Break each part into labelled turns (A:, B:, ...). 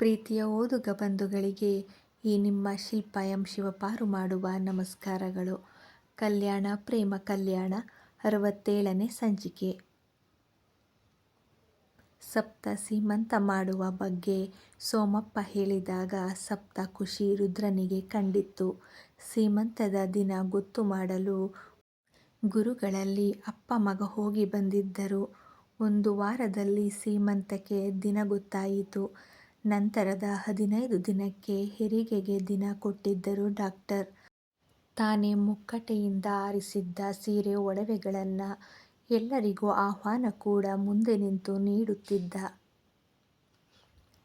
A: ಪ್ರೀತಿಯ ಓದುಗ ಬಂಧುಗಳಿಗೆ ಈ ನಿಮ್ಮ ಶಿಲ್ಪ ಎಂ ಶಿವಪಾರು ಮಾಡುವ ನಮಸ್ಕಾರಗಳು. ಕಲ್ಯಾಣ ಪ್ರೇಮ ಕಲ್ಯಾಣ ಅರವತ್ತೇಳನೇ ಸಂಚಿಕೆ. ಸಪ್ತ ಸೀಮಂತ ಮಾಡುವ ಬಗ್ಗೆ ಸೋಮಪ್ಪ ಹೇಳಿದಾಗ ಸಪ್ತ ಖುಷಿ ರುದ್ರನಿಗೆ ಕಂಡಿತ್ತು. ಸೀಮಂತದ ದಿನ ಗೊತ್ತು ಮಾಡಲು ಗುರುಗಳಲ್ಲಿ ಅಪ್ಪ ಮಗ ಹೋಗಿ ಬಂದಿದ್ದರು. ಒಂದು ವಾರದಲ್ಲಿ ಸೀಮಂತಕ್ಕೆ ದಿನ ಗೊತ್ತಾಯಿತು. ನಂತರದ ಹದಿನೈದು ದಿನಕ್ಕೆ ಹೆರಿಗೆಗೆ ದಿನ ಕೊಟ್ಟಿದ್ದರು ಡಾಕ್ಟರ್. ತಾನೇ ಮುಕ್ಕಟೆಯಿಂದ ಆರಿಸಿದ್ದ ಸೀರೆ ಒಡವೆಗಳನ್ನ ಎಲ್ಲರಿಗೂ ಆಹ್ವಾನ ಕೂಡ ಮುಂದೆ ನಿಂತು ನೀಡುತ್ತಿದ್ದ.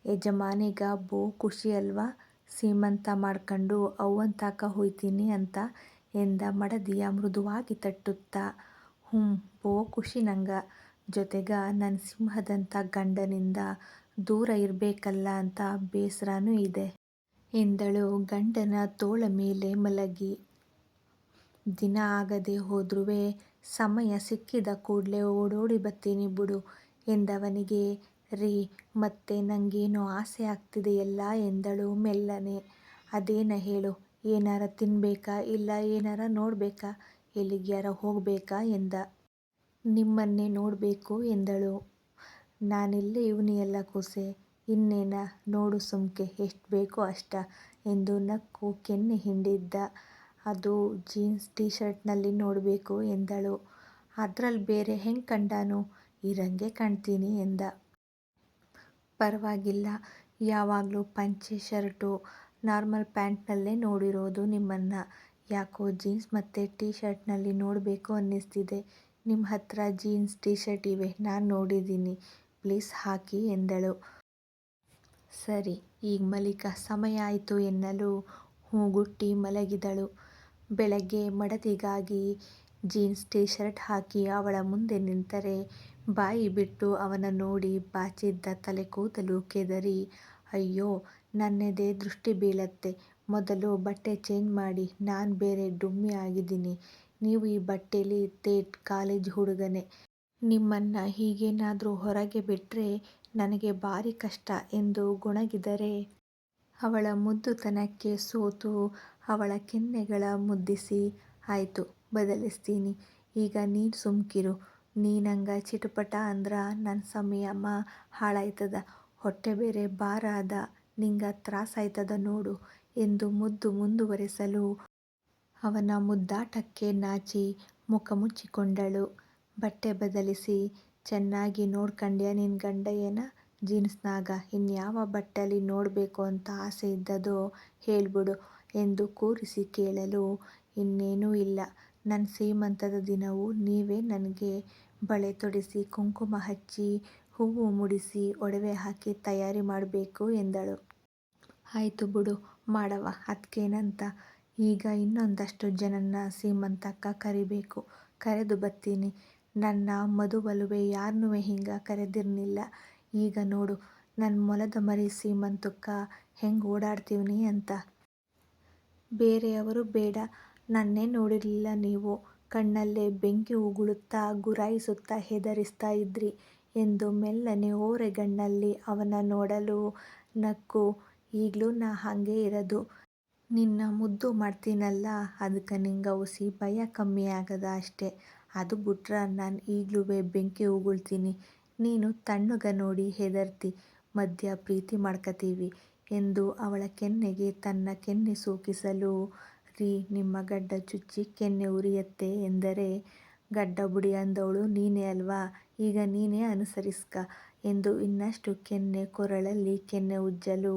A: ಯಜಮಾನಿಗ, ಬೋ, ಖುಷಿ ಅಲ್ವಾ ಸೀಮಂತ ಮಾಡ್ಕೊಂಡು ಅವ್ವಂತಾಕ ಹೋಯ್ತೀನಿ ಅಂತ ಎಂದ ಮಡದಿಯ ಮೃದುವಾಗಿ ತಟ್ಟುತ್ತ. ''ಹುಂ, ಬೋ, ಖುಷಿ ನಂಗ. ಜೊತೆಗ ನನ್ ಸಿಂಹದಂತ ಗಂಡನಿಂದ ದೂರ ಇರಬೇಕಲ್ಲ ಅಂತ ಬೇಸರನೂ ಇದೆ. ಎಂದಳು ಗಂಡನ ತೋಳ ಮೇಲೆ ಮಲಗಿ. ದಿನ ಆಗದೆ ಹೋದ್ರುವೆ ಸಮಯ ಸಿಕ್ಕಿದ ಕೂಡಲೇ ಓಡೋಡಿ ಬತ್ತೀನಿ ಬಿಡು ಎಂದವನಿಗೆ. ರೀ, ಮತ್ತೆ ನಂಗೇನೋ ಆಸೆ ಆಗ್ತಿದೆಯಲ್ಲ ಎಂದಳು ಮೆಲ್ಲನೆ. ಅದೇನ ಹೇಳು, ಏನಾರ ತಿನ್ಬೇಕಾ ಇಲ್ಲ ಏನಾರ ನೋಡ್ಬೇಕಾ, ಎಲ್ಲಿಗ್ಯಾರ ಹೋಗ್ಬೇಕಾ ಎಂದ. ನಿಮ್ಮನ್ನೇ ನೋಡಬೇಕು ಎಂದಳು. ನಾನಿಲ್ಲೇ ಎಲ್ಲ ಕೂಸೆ ಇನ್ನೇನ ನೋಡು ಸುಮ್ಕೆ, ಎಷ್ಟು ಬೇಕೋ ಅಷ್ಟ ಎಂದು ನಕ್ಕು ಕೆನ್ನೆ ಹಿಂಡಿದ್ದ. ಅದು ಜೀನ್ಸ್ ಟೀ ಶರ್ಟ್ನಲ್ಲಿ ನೋಡಬೇಕು ಎಂದಳು. ಅದರಲ್ಲಿ ಬೇರೆ ಹೆಂಗೆ ಕಂಡಾನು ಇರಂಗೆ ಕಾಣ್ತೀನಿ ಎಂದ. ಪರವಾಗಿಲ್ಲ, ಯಾವಾಗಲೂ ಪಂಚೆ ಶರ್ಟು, ನಾರ್ಮಲ್ ಪ್ಯಾಂಟ್ನಲ್ಲೇ ನೋಡಿರೋದು ನಿಮ್ಮನ್ನು ಯಾಕೋ ಜೀನ್ಸ್ ಮತ್ತು ಟೀ ಶರ್ಟ್ನಲ್ಲಿ ನೋಡಬೇಕು ಅನ್ನಿಸ್ತಿದೆ. ನಿಮ್ಮ ಹತ್ರ ಜೀನ್ಸ್ ಟೀ ಶರ್ಟ್ ಇವೆ, ನಾನು ನೋಡಿದೀನಿ ಪ್ಲೀಸ್ ಹಾಕಿ ಎಂದಳು. ಸರಿ, ಈಗ ಮಲಿಕ ಸಮಯ ಆಯಿತು ಎನ್ನಲು ಹೂಗುಟ್ಟಿ ಮಲಗಿದಳು. ಬೆಳಗ್ಗೆ ಮಡತಿಗಾಗಿ ಜೀನ್ಸ್ ಟೀ ಶರ್ಟ್ ಹಾಕಿ ಅವಳ ಮುಂದೆ ನಿಂತರೆ, ಬಾಯಿ ಬಿಟ್ಟು ಅವನ ನೋಡಿ ಬಾಚಿದ್ದ ತಲೆ ಕೂದಲು ಕೆದರಿ ಅಯ್ಯೋ, ನನ್ನೆದೆ ದೃಷ್ಟಿ ಬೀಳತ್ತೆ ಮೊದಲು ಬಟ್ಟೆ ಚೇಂಜ್ ಮಾಡಿ, ನಾನು ಬೇರೆ ಡುಮ್ಮಿ ಆಗಿದ್ದೀನಿ ನೀವು ಈ ಬಟ್ಟೆಲಿ ತೇಟ್ ಕಾಲೇಜ್ ಹುಡುಗನೇ. ನಿಮ್ಮನ್ನ ಹೀಗೇನಾದರೂ ಹೊರಗೆ ಬಿಟ್ಟರೆ ನನಗೆ ಭಾರಿ ಕಷ್ಟ ಎಂದು ಗೊಣಗಿದರೆ. ಅವಳ ಮುದ್ದುತನಕ್ಕೆ ಸೋತು ಅವಳ ಕೆನ್ನೆಗಳ ಮುದ್ದಿಸಿ, ಆಯಿತು, ಬದಲಿಸ್ತೀನಿ. ಈಗ ನೀನು ಸುಮ್ಕಿರು. ನೀನಂಗ ಚಿಟಪಟ ಅಂದ್ರ ನನ್ನ ಸಮಯಮ್ಮ ಹಾಳಾಯ್ತದ. ಹೊಟ್ಟೆ ಬೇರೆ ಭಾರ ಅದ. ನಿಂಗ ತ್ರಾಸಾಯ್ತದ ನೋಡು ಎಂದು ಮುದ್ದು ಮುಂದುವರೆಸಲು ಅವನ ಮುದ್ದಾಟಕ್ಕೆ ನಾಚಿ ಮುಖ ಮುಚ್ಚಿಕೊಂಡಳು. ಬಟ್ಟೆ ಬದಲಿಸಿ ಚೆನ್ನಾಗಿ ನೋಡ್ಕಂಡ್ಯ ನಿನ್ ಗಂಡ ಏನ ಜೀನ್ಸ್ನಾಗ ಇನ್ಯಾವ ಬಟ್ಟೆಲಿ ನೋಡಬೇಕು ಅಂತ ಆಸೆ ಇದ್ದದೋ ಹೇಳ್ಬಿಡು ಎಂದು ಕೂರಿಸಿ ಕೇಳಲು ಇನ್ನೇನೂ ಇಲ್ಲ. ನನ್ನ ಸೀಮಂತದ ದಿನವೂ ನೀವೇ ನನಗೆ ಬಳೆ ತೊಡಿಸಿ, ಕುಂಕುಮ ಹಚ್ಚಿ, ಹೂವು ಮುಡಿಸಿ, ಒಡವೆ ಹಾಕಿ ತಯಾರಿ ಮಾಡಬೇಕು ಎಂದಳು. ಆಯಿತು ಬಿಡು ಮಾಡವ, ಅದ್ಕೇನಂತ? ಈಗ ಇನ್ನೊಂದಷ್ಟು ಜನನ್ನ ಸೀಮಂತಕ್ಕ ಕರಿಬೇಕು. ಕರೆದು ಬತ್ತೀನಿ. ನನ್ನ ಮದುವಲುವೆ ಯಾರ್ನುವೆ ಹಿಂಗ ಕರೆದಿರ್ನಿಲ್ಲ. ಈಗ ನೋಡು ನನ್ನ ಮೊಲದ ಮರಿ ಸೀಮಂತುಕ್ಕ ಹೆಂಗ್ ಓಡಾಡ್ತೀವಿ ಅಂತ. ಬೇರೆಯವರು ಬೇಡ, ನನ್ನೇ ನೋಡಿರಲಿಲ್ಲ ನೀವು. ಕಣ್ಣಲ್ಲೇ ಬೆಂಕಿ ಉಗುಳುತ್ತಾ ಗುರಾಯಿಸುತ್ತಾ ಹೆದರಿಸ್ತಾ ಇದ್ರಿ ಎಂದು ಮೆಲ್ಲನೆ ಓರೆಗಣ್ಣಲ್ಲಿ ಅವನ ನೋಡಲು ನಕ್ಕು. ಈಗಲೂ ನಾ ಹಾಗೆ ಇರದು. ನಿನ್ನ ಮುದ್ದು ಮಾಡ್ತೀನಲ್ಲ ಅದಕ್ಕೆ ನಿಂಗ ಉಸಿ ಭಯ ಕಮ್ಮಿ ಆಗದ ಅಷ್ಟೇ. ಅದು ಬಿಟ್ರೆ ನಾನು ಈಗಲೂ ಬೆಂಕಿ ಉಗುಳ್ತೀನಿ ನೀನು ತಣ್ಣಗ ನೋಡಿ ಹೆದರ್ತಿ, ಮಧ್ಯ ಪ್ರೀತಿ ಮಾಡ್ಕತೀವಿ ಎಂದು ಅವಳ ಕೆನ್ನೆಗೆ ತನ್ನ ಕೆನ್ನೆ ಸೂಕಿಸಲು, ರೀ ನಿಮ್ಮ ಗಡ್ಡ ಚುಚ್ಚಿ ಕೆನ್ನೆ ಉರಿಯತ್ತೆ ಎಂದರೆ, ಗಡ್ಡ ಬುಡಿ ಅಂದವಳು ನೀನೇ ಅಲ್ವಾ ಈಗ ನೀನೇ ಅನುಸರಿಸ್ಕ ಎಂದು ಇನ್ನಷ್ಟು ಕೆನ್ನೆ ಕೊರಳಲ್ಲಿ ಕೆನ್ನೆ ಉಜ್ಜಲು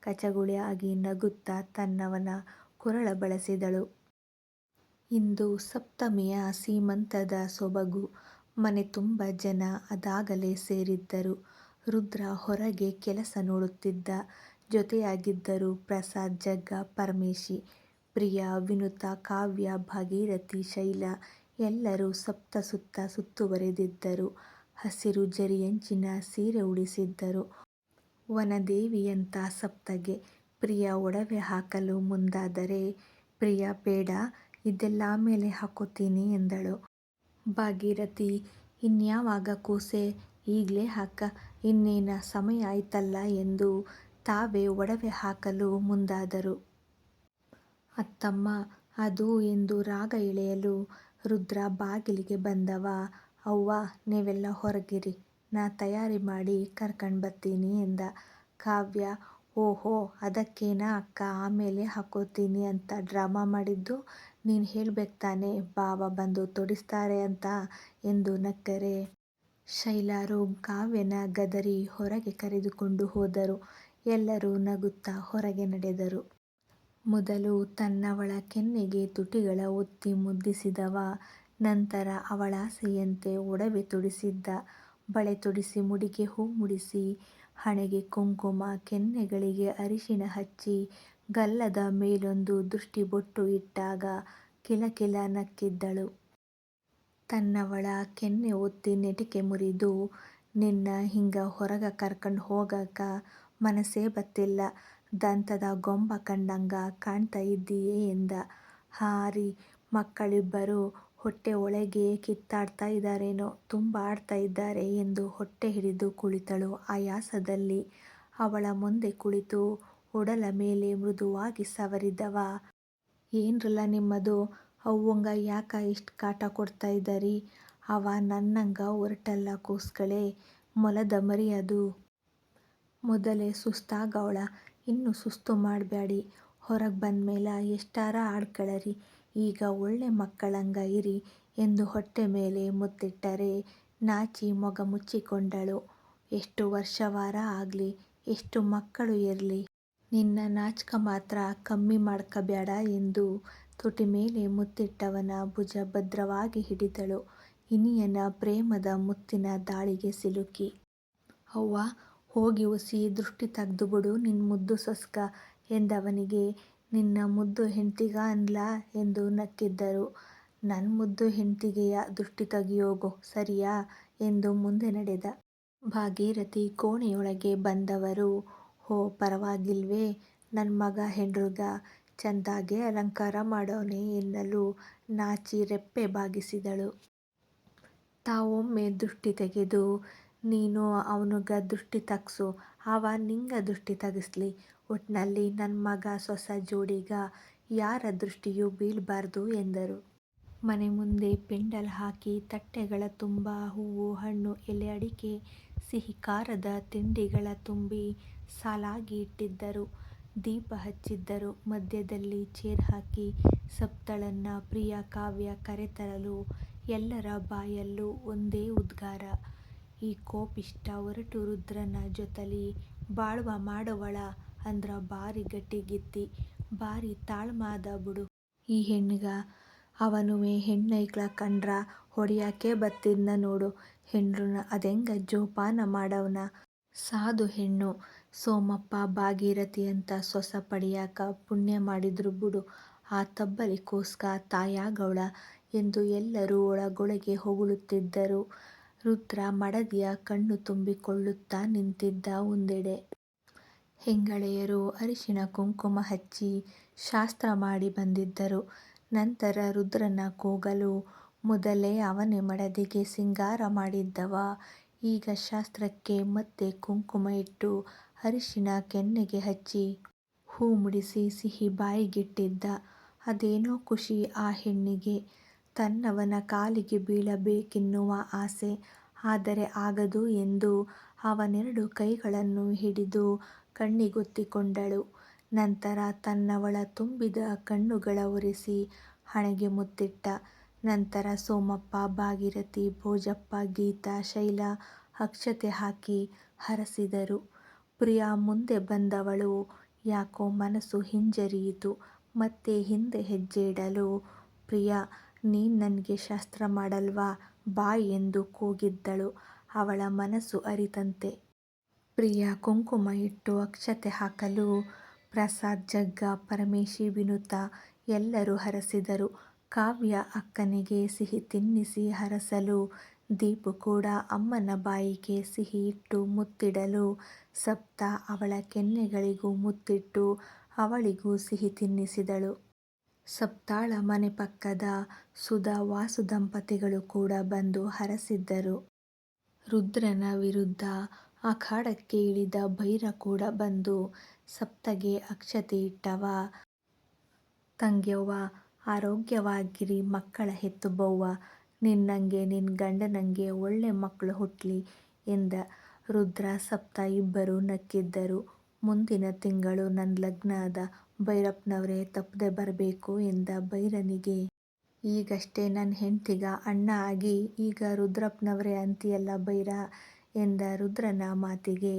A: ಕಚಗುಳಿ ಆಗಿ ನಗುತ್ತಾ ತನ್ನವನ ಕೊರಳ ಬಳಸಿದಳು. ಇಂದು ಸಪ್ತಮಿಯ ಸೀಮಂತದ ಸೊಬಗು. ಮನೆ ತುಂಬ ಜನ ಅದಾಗಲೇ ಸೇರಿದ್ದರು. ರುದ್ರ ಹೊರಗೆ ಕೆಲಸ ನೋಡುತ್ತಿದ್ದ. ಜೊತೆಯಾಗಿದ್ದರು ಪ್ರಸಾದ್, ಜಗ್ಗ, ಪರಮೇಶಿ. ಪ್ರಿಯಾ, ವಿನುತಾ, ಕಾವ್ಯ, ಭಾಗೀರಥಿ, ಶೈಲ ಎಲ್ಲರೂ ಸಪ್ತ ಸುತ್ತ ಸುತ್ತುವರೆದಿದ್ದರು. ಹಸಿರು ಜರಿಯಂಚಿನ ಸೀರೆ ಉಡಿಸಿದ್ದರು. ವನದೇವಿಯಂತ ಸಪ್ತಗೆ. ಪ್ರಿಯಾ ಒಡವೆ ಹಾಕಲು ಮುಂದಾದರೆ, ಪ್ರಿಯಾ, ಬೇಡ ಇದೆಲ್ಲ ಮೇಲೆ ಹಾಕ್ಕೋತೀನಿ ಎಂದಳು. ಭಾಗೀರಥಿ, ಇನ್ಯಾವಾಗ ಕೂಸೆ ಈಗಲೇ ಹಾಕ ಇನ್ನೇನ ಸಮಯ ಆಯ್ತಲ್ಲ ಎಂದು ತಾವೇ ಒಡವೆ ಹಾಕಲು ಮುಂದಾದರು. ಅತ್ತಮ್ಮ, ಅದು ಎಂದು ರಾಗ ಎಳೆಯಲು ರುದ್ರ ಬಾಗಿಲಿಗೆ ಬಂದವ ಅವ್ವ, ನೀವೆಲ್ಲ ಹೊರಗಿರಿ ನಾ ತಯಾರಿ ಮಾಡಿ ಕರ್ಕೊಂಡು ಬರ್ತೀನಿ ಎಂದ. ಕಾವ್ಯ ಓಹೋ, ಅದಕ್ಕೇನಾ ಅಕ್ಕ ಆಮೇಲೆ ಹಾಕೋತೀನಿ ಅಂತ ಡ್ರಾಮಾ ಮಾಡಿದ್ದು ನೀನು ಹೇಳ್ಬೇಕು ತಾನೆ ಬಾವ ಬಂದು ತೊಡಿಸ್ತಾರೆ ಅಂತ ಎಂದು ನಕ್ಕರೆ. ಶೈಲಾರು ಕಾವ್ಯನ ಗದರಿ ಹೊರಗೆ ಕರೆದುಕೊಂಡು ಹೋದರು. ಎಲ್ಲರೂ ನಗುತ್ತಾ ಹೊರಗೆ ನಡೆದರು. ಮೊದಲು ತನ್ನವಳ ಕೆನ್ನೆಗೆ ತುಟಿಗಳ ಒತ್ತಿ ಮುದ್ದಿಸಿದವ, ನಂತರ ಅವಳಾಸೆಯಂತೆ ಒಡವೆ ತೊಡಿಸಿದ್ದ. ಬಳೆ ತೊಡಿಸಿ, ಮುಡಿಗೆ ಹೂ ಮುಡಿಸಿ, ಹಣೆಗೆ ಕುಂಕುಮ, ಕೆನ್ನೆಗಳಿಗೆ ಅರಿಶಿಣ ಹಚ್ಚಿ, ಗಲ್ಲದ ಮೇಲೊಂದು ದೃಷ್ಟಿ ಬೊಟ್ಟು ಇಟ್ಟಾಗ ಕಿಲಕಿಲ ನಕ್ಕಿದ್ದಳು. ತನ್ನವಳ ಕೆನ್ನೆ ಒತ್ತಿ ನೆಟಿಕೆ ಮುರಿದು, ನಿನ್ನ ಹಿಂಗ ಹೊರಗ ಕರ್ಕಂಡು ಹೋಗಕ ಮನಸ್ಸೇ ಬತ್ತಿಲ್ಲ ದಂತದ ಗೊಂಬ ಕಂಡಂಗ ಕಾಣ್ತಾ ಇದ್ದೀಯೇ ಎಂದ. ಹಾರಿ ಮಕ್ಕಳಿಬ್ಬರೂ ಹೊಟ್ಟೆ ಒಳಗೆ ಕಿತ್ತಾಡ್ತಾ ಇದ್ದಾರೇನೋ, ತುಂಬ ಆಡ್ತಾ ಇದ್ದಾರೆ ಎಂದು ಹೊಟ್ಟೆ ಹಿಡಿದು ಕುಳಿತಳು. ಆಯಾಸದಲ್ಲಿ. ಅವಳ ಮುಂದೆ ಕುಳಿತು ಒಡಲ ಮೇಲೆ ಮೃದುವಾಗಿ ಸವರಿದವ. ಏನ್ರಲ್ಲ ನಿಮ್ಮದು? ಅವ್ವಂಗ ಯಾಕ ಇಷ್ಟ ಕಾಟ ಕೊಡ್ತಾ ಇದೀರಿ ಅವ ನನ್ನಂಗ ಒರಟಲ್ಲ ಕೂಸ್ಗಳೇ, ಮೊಲದ ಮರಿ ಅದು. ಮೊದಲೇ ಸುಸ್ತಾಗವಳ, ಇನ್ನು ಸುಸ್ತು ಮಾಡಬೇಡಿ ಹೊರಗೆ ಬಂದ ಮೇಲೆ ಎಷ್ಟಾರ ಆಡ್ಕಳರಿ. ಈಗ ಒಳ್ಳೆ ಮಕ್ಕಳಂಗ ಇರಿ ಎಂದು ಹೊಟ್ಟೆ ಮೇಲೆ ಮುತ್ತಿಟ್ಟರೆ ನಾಚಿ ಮೊಗ ಮುಚ್ಚಿಕೊಂಡಳು. ಎಷ್ಟು ವರ್ಷವಾರ ಆಗಲಿ, ಎಷ್ಟು ಮಕ್ಕಳು ಇರಲಿ, ನಿನ್ನ ನಾಚ್ಕ ಮಾತ್ರ ಕಮ್ಮಿ ಮಾಡ್ಕಬ್ಯಾಡ ಎಂದು ತುಟಿ ಮೇಲೆ ಮುತ್ತಿಟ್ಟವನ ಭುಜ ಭದ್ರವಾಗಿ ಹಿಡಿದಳು ಇನಿಯನ ಪ್ರೇಮದ ಮುತ್ತಿನ ದಾಳಿಗೆ ಸಿಲುಕಿ. ಅವ್ವ, ಹೋಗಿ ಉಸಿ ದೃಷ್ಟಿ ತೆಗೆದುಬಿಡು ನಿನ್ ಮುದ್ದು ಸೊಸ್ಗ ಎಂದವನಿಗೆ ನಿನ್ನ ಮುದ್ದು ಹೆಂಡ್ತಿಗ ಅನ್ಲ ಎಂದು ನಕ್ಕಿದ್ದರು. ನನ್ನ ಮುದ್ದು ಹೆಂಡ್ತಿಗೆಯ ದೃಷ್ಟಿ ತಗಿಯೋಗು ಸರಿಯಾ ಎಂದು ಮುಂದೆ ನಡೆದ. ಭಾಗೀರಥಿ ಕೋಣೆಯೊಳಗೆ ಬಂದವರು, ಹೋ, ಪರವಾಗಿಲ್ವೇ ನನ್ನ ಮಗ ಹೆಂಡ್ರುಗ, ಚೆಂದಾಗೆ ಅಲಂಕಾರ ಮಾಡೋನೆ ಎನ್ನಲು ನಾಚಿ ರೆಪ್ಪೆ ಬಾಗಿಸಿದಳು. ತಾವೊಮ್ಮೆ ದೃಷ್ಟಿ ತೆಗೆದು, ನೀನು ಅವ್ನುಗ ದೃಷ್ಟಿ ತಗ್ಸು ಅವ ನಿಂಗ ದೃಷ್ಟಿ ತಗಸ್ಲಿ ಒಟ್ನಲ್ಲಿ ನನ್ನ ಮಗ ಸೊಸ ಜೋಡಿಗ ಯಾರ ದೃಷ್ಟಿಯೂ ಬೀಳಬಾರ್ದು ಎಂದರು. ಮನೆ ಮುಂದೆ ಪೆಂಡಲ್ ಹಾಕಿ ತಟ್ಟೆಗಳ ತುಂಬ ಹೂವು, ಹಣ್ಣು, ಎಲೆ ಅಡಿಕೆ, ಸಿಹಿ ಖಾರದ ತಿಂಡಿಗಳ ತುಂಬಿ ಸಾಲಾಗಿ ಇಟ್ಟಿದ್ದರು. ದೀಪ ಹಚ್ಚಿದ್ದರು. ಮಧ್ಯದಲ್ಲಿ ಚೇರ್ ಹಾಕಿ ಸಪ್ತಳನ್ನ, ಪ್ರಿಯ ಕಾವ್ಯ ಕರೆತರಲು ಎಲ್ಲರ ಬಾಯಲ್ಲೂ ಒಂದೇ ಉದ್ಗಾರ ಈ ಕೋಪಿಷ್ಟ ಒರಟು ರುದ್ರನ ಜೊತಲಿ ಬಾಳ್ವ ಮಾಡವಳ ಅಂದ್ರ ಬಾರಿ ಗಟ್ಟಿಗಿತ್ತಿ ಭಾರಿ ತಾಳ್ಮಾದ ಬುಡು. ಈ ಹೆಣ್ಗ ಅವನುವೆ ಹೆಣ್ಣೈಕ್ಳ ಕಂಡ್ರ ಹೊಡಿಯಾಕೆ ಬತ್ತಿದ್ನ ನೋಡು ಹೆಂಡ್ರುನ ಅದೆಂಗ ಜೋಪಾನ ಮಾಡವ್ನ ಸಾಧು ಹೆಣ್ಣು, ಸೋಮಪ್ಪ ಭಾಗೀರಥಿ ಅಂತ ಸೊಸ ಪಡಿಯಾಕ ಪುಣ್ಯ ಮಾಡಿದ್ರು ಬುಡು ಆ ತಬ್ಬಲಿ ತಾಯಾಗವಳ ತಾಯಾಗವ್ಳ ಎಂದು ಎಲ್ಲರೂ ಒಳಗೊಳಗೆ ಹೊಗಳುತ್ತಿದ್ದರು. ರುದ್ರ ಮಡದಿಯ ಕಣ್ಣು ತುಂಬಿಕೊಳ್ಳುತ್ತಾ ನಿಂತಿದ್ದ ಒಂದೆಡೆ. ಹೆಂಗಳೆಯರು ಅರಿಶಿಣ ಕುಂಕುಮ ಹಚ್ಚಿ ಶಾಸ್ತ್ರ ಮಾಡಿ ಬಂದಿದ್ದರು. ನಂತರ ರುದ್ರನ ಕೂಗಲು ಮೊದಲೇ ಅವನೇ ಮಡದಿಗೆ ಸಿಂಗಾರ ಮಾಡಿದ್ದವ ಈಗ ಶಾಸ್ತ್ರಕ್ಕೆ ಮತ್ತೆ ಕುಂಕುಮ ಇಟ್ಟು ಅರಿಶಿಣ ಕೆನ್ನೆಗೆ ಹಚ್ಚಿ ಹೂ ಮುಡಿಸಿ ಸಿಹಿ ಬಾಯಿಗಿಟ್ಟಿದ್ದ. ಅದೇನೋ ಖುಷಿ ಆ ಹೆಣ್ಣಿಗೆ ತನ್ನವನ ಕಾಲಿಗೆ ಬೀಳಬೇಕೆನ್ನುವ ಆಸೆ ಆದರೆ ಆಗದು ಎಂದು ಅವನೆರಡು ಕೈಗಳನ್ನು ಹಿಡಿದು ಕಣ್ಣಿಗೊತ್ತಿಕೊಂಡಳು. ನಂತರ ತನ್ನವಳ ತುಂಬಿದ ಕಣ್ಣುಗಳ ಒರೆಸಿ ಹಣೆಗೆ ಮುತ್ತಿಟ್ಟ. ನಂತರ ಸೋಮಪ್ಪ, ಭಾಗೀರಥಿ, ಭೋಜಪ್ಪ, ಗೀತಾ, ಶೈಲ ಅಕ್ಷತೆ ಹಾಕಿ ಹರಸಿದರು. ಪ್ರಿಯಾ ಮುಂದೆ ಬಂದವಳು ಯಾಕೋ ಮನಸ್ಸು ಹಿಂಜರಿಯಿತು, ಮತ್ತೆ ಹಿಂದೆ ಹೆಜ್ಜೆ ಇಡಲು ಪ್ರಿಯಾ, ನೀನು ನನಗೆ ಶಾಸ್ತ್ರ ಮಾಡಲ್ವಾ ಬಾ ಎಂದು ಕೂಗಿದ್ದಳು ಅವಳ ಮನಸ್ಸು ಅರಿತಂತೆ. ಪ್ರಿಯಾ ಕುಂಕುಮ ಇಟ್ಟು ಅಕ್ಷತೆ ಹಾಕಲು ಪ್ರಸಾದ್, ಜಗ್ಗ, ಪರಮೇಶಿ, ವಿನುತ ಎಲ್ಲರೂ ಹರಸಿದರು. ಕಾವ್ಯ ಅಕ್ಕನಿಗೆ ಸಿಹಿ ತಿನ್ನಿಸಿ ಹರಸಲು, ದೀಪು ಕೂಡ ಅಮ್ಮನ ಬಾಯಿಗೆ ಸಿಹಿ ಇಟ್ಟು ಮುತ್ತಿಡಲು, ಸಪ್ತ ಅವಳ ಕೆನ್ನೆಗಳಿಗೂ ಮುತ್ತಿಟ್ಟು ಅವಳಿಗೂ ಸಿಹಿ ತಿನ್ನಿಸಿದಳು. ಸಪ್ತಾಳ ಮನೆ ಪಕ್ಕದ ಸುಧಾ ವಾಸು ದಂಪತಿಗಳು ಕೂಡ ಬಂದು ಹರಸಿದ್ದರು. ರುದ್ರನ ವಿರುದ್ಧ ಅಖಾಡಕ್ಕೆ ಇಳಿದ ಭೈರ ಕೂಡ ಬಂದು ಸಪ್ತಗೆ ಅಕ್ಷತೆ ಇಟ್ಟವ. ತಂಗ್ಯವ್ವ, ಆರೋಗ್ಯವಾಗಿರಿ, ಮಕ್ಕಳ ಹೆತ್ತು ಬವ್ವ. ನಿನ್ನಂಗೆ, ನಿನ್ ಗಂಡನಂಗೆ ಒಳ್ಳೆ ಮಕ್ಕಳು ಹುಟ್ಲಿ ಎಂದ ರುದ್ರ ಸಪ್ತ ಇಬ್ಬರು ನಕ್ಕಿದ್ದರು. ಮುಂದಿನ ತಿಂಗಳು ನನ್ನ ಲಗ್ನ ಅದ, ಭೈರಪ್ಪನವ್ರೆ ತಪ್ಪದೆ ಬರಬೇಕು ಎಂದ ಭೈರನಿಗೆ. ಈಗಷ್ಟೇ ನನ್ನ ಹೆಂಡ್ತಿಗ ಅಣ್ಣ ಆಗಿ, ಈಗ ರುದ್ರಪ್ಪನವ್ರೆ ಅಂತಿಯಲ್ಲ ಭೈರ. ಎಂದ ರುದ್ರನ ಮಾತಿಗೆ,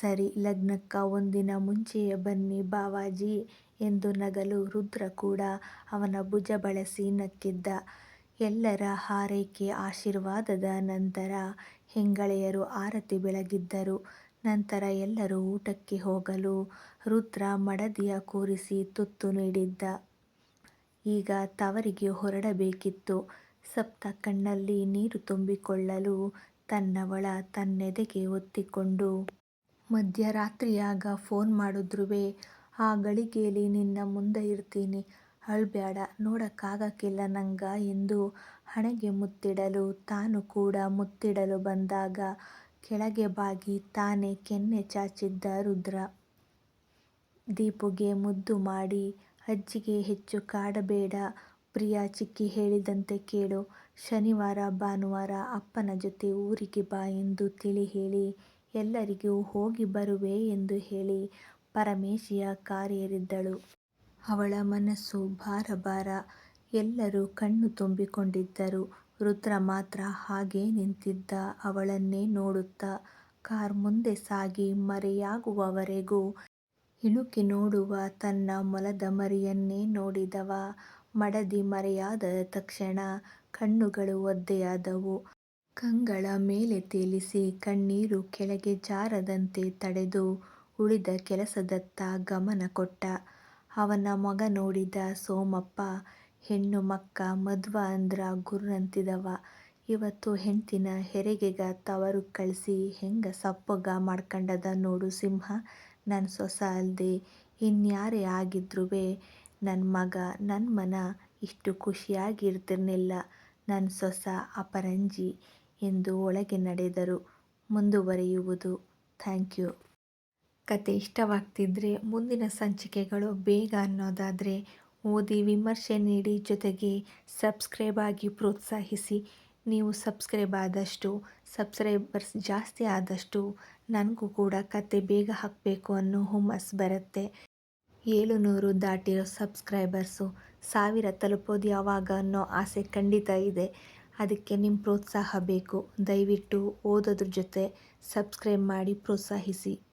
A: ಸರಿ, ಲಗ್ನಕ್ಕ ಒಂದಿನ ಮುಂಚೆಯೇ ಬನ್ನಿ ಬಾವಾಜಿ ಎಂದು ನಗಲು ರುದ್ರ ಕೂಡ ಅವನ ಭುಜ ಬಳಸಿ ನಕ್ಕಿದ್ದ. ಎಲ್ಲರ ಹಾರೈಕೆ ಆಶೀರ್ವಾದದ ನಂತರ ಹೆಂಗಳೆಯರು ಆರತಿ ಬೆಳಗಿದ್ದರು. ನಂತರ ಎಲ್ಲರೂ ಊಟಕ್ಕೆ ಹೋಗಲು ರುದ್ರ ಮಡದಿಯ ಕೂರಿಸಿ ತುತ್ತು ನೀಡಿದ್ದ. ಈಗ ತವರಿಗೆ ಹೊರಡಬೇಕಿತ್ತು. ಸಪ್ತ ಕಣ್ಣಲ್ಲಿ ನೀರು ತುಂಬಿಕೊಳ್ಳಲು ತನ್ನವಳ ತನ್ನೆದೆಗೆ ಒತ್ತಿಕೊಂಡು, ಮಧ್ಯರಾತ್ರಿಯಾಗ ಫೋನ್ ಮಾಡುದ್ರುವೆ, ಆ ಗಳಿಗೇಲಿ ನಿನ್ನ ಮುಂದೆ ಇರ್ತೀನಿ. ಅಳ್ಬ್ಯಾಡ, ನೋಡೋಕ್ಕಾಗಕ್ಕಿಲ್ಲ ನಂಗ ಎಂದು ಹಣೆಗೆ ಮುತ್ತಿಡಲು, ತಾನು ಕೂಡ ಮುತ್ತಿಡಲು ಬಂದಾಗ ಕೆಳಗೆ ಬಾಗಿ ತಾನೇ ಕೆನ್ನೆ ಚಾಚಿದ್ದ ರುದ್ರ. ದೀಪುಗೆ ಮುದ್ದು ಮಾಡಿ, ಅಜ್ಜಿಗೆ ಹೆಚ್ಚು ಕಾಡಬೇಡ ಪ್ರಿಯಾ ಚಿಕ್ಕಿ ಹೇಳಿದಂತೆ ಕೇಳು. ಶನಿವಾರ, ಭಾನುವಾರ ಅಪ್ಪನ ಜೊತೆ ಊರಿಗೆ ಬಾ ಎಂದು ತಿಳಿ ಹೇಳಿ, ಎಲ್ಲರಿಗೂ ಹೋಗಿ ಬರುವೆ ಎಂದು ಹೇಳಿ ಪರಮೇಶಿಯ ಕಾರೇರಿದ್ದಳು ಅವಳ ಮನಸ್ಸು ಭಾರ ಭಾರ. ಎಲ್ಲರೂ ಕಣ್ಣು ತುಂಬಿಕೊಂಡಿದ್ದರು. ರುದ್ರ ಮಾತ್ರ ಹಾಗೆ ನಿಂತಿದ್ದ ಅವಳನ್ನೇ ನೋಡುತ್ತಾ. ಕಾರ್ ಮುಂದೆ ಸಾಗಿ ಮರೆಯಾಗುವವರೆಗೂ ಇಣುಕಿ ನೋಡುವ ತನ್ನ ಮೊಲದ ಮರಿಯನ್ನೇ ನೋಡಿದವ. ಮಡದಿ ಮರೆಯಾದ ತಕ್ಷಣ ಕಣ್ಣುಗಳು ಒದ್ದೆಯಾದವು. ಕಂಗಳ ಮೇಲೆ ತೇಲಿಸಿ ಕಣ್ಣೀರು ಕೆಳಗೆ ಜಾರದಂತೆ ತಡೆದು ಉಳಿದ ಕೆಲಸದತ್ತ ಗಮನ ಕೊಟ್ಟ. ಅವನ ಮಗ ನೋಡಿದ ಸೋಮಪ್ಪ, ಹೆಣ್ಣು ಮಕ್ಕ ಮದ್ವ ಅಂದ್ರ ಗುರ್ರಂತಿದವ. ಇವತ್ತು ಹೆಂಡ್ತಿನ ಹೆರಿಗೆಗ ತವರು ಕಳ್ಸಿ ಹೆಂಗ ಸಪ್ಪಗ ಮಾಡ್ಕಂಡದ ನೋಡು ಸಿಂಹ, ನನ್ ಸೊಸ ಅಲ್ದೆ, ಇನ್ಯಾರೇ ಆಗಿದ್ರುವೆ ನನ್ ಮಗ ನನ್ನ ಮನ ಇಷ್ಟು ಖುಷಿಯಾಗಿರ್ತಿರ್ಲಿಲ್ಲ. ನನ್ನ ನನ್ ಸೊಸ ಅಪರಂಜಿ ಎಂದು ಒಳಗೆ ನಡೆದರು. ಮುಂದುವರಿಯುವುದು. ಥ್ಯಾಂಕ್ಯೂ ಕತೆ ಇಷ್ಟವಾಗ್ತಿದ್ರೆ ಮುಂದಿನ ಸಂಚಿಕೆಗಳು ಬೇಗ ಅನ್ನೋದಾದರೆ ಓದಿ ವಿಮರ್ಶೆ ನೀಡಿ ಜೊತೆಗೆ ಸಬ್ಸ್ಕ್ರೈಬ್ ಆಗಿ ಪ್ರೋತ್ಸಾಹಿಸಿ. ನೀವು ಸಬ್ಸ್ಕ್ರೈಬ್ ಆದಷ್ಟು, ಸಬ್ಸ್ಕ್ರೈಬರ್ಸ್ ಜಾಸ್ತಿ ಆದಷ್ಟು ನನಗೂ ಕೂಡ ಕತೆ ಬೇಗ ಹಾಕಬೇಕು ಅನ್ನೋ ಹುಮ್ಮಸ್ಸು ಬರುತ್ತೆ. ಏಳು ನೂರು ದಾಟಿರೋ ಸಬ್ಸ್ಕ್ರೈಬರ್ಸು ಸಾವಿರ ತಲುಪೋದು ಯಾವಾಗ ಅನ್ನೋ ಆಸೆ ಖಂಡಿತ ಇದೆ. ಅದಕ್ಕೆ ನಿಮ್ಮ ಪ್ರೋತ್ಸಾಹ ಬೇಕು. ದಯವಿಟ್ಟು ಓದೋದ್ರ ಜೊತೆ ಸಬ್ಸ್ಕ್ರೈಬ್ ಮಾಡಿ ಪ್ರೋತ್ಸಾಹಿಸಿ.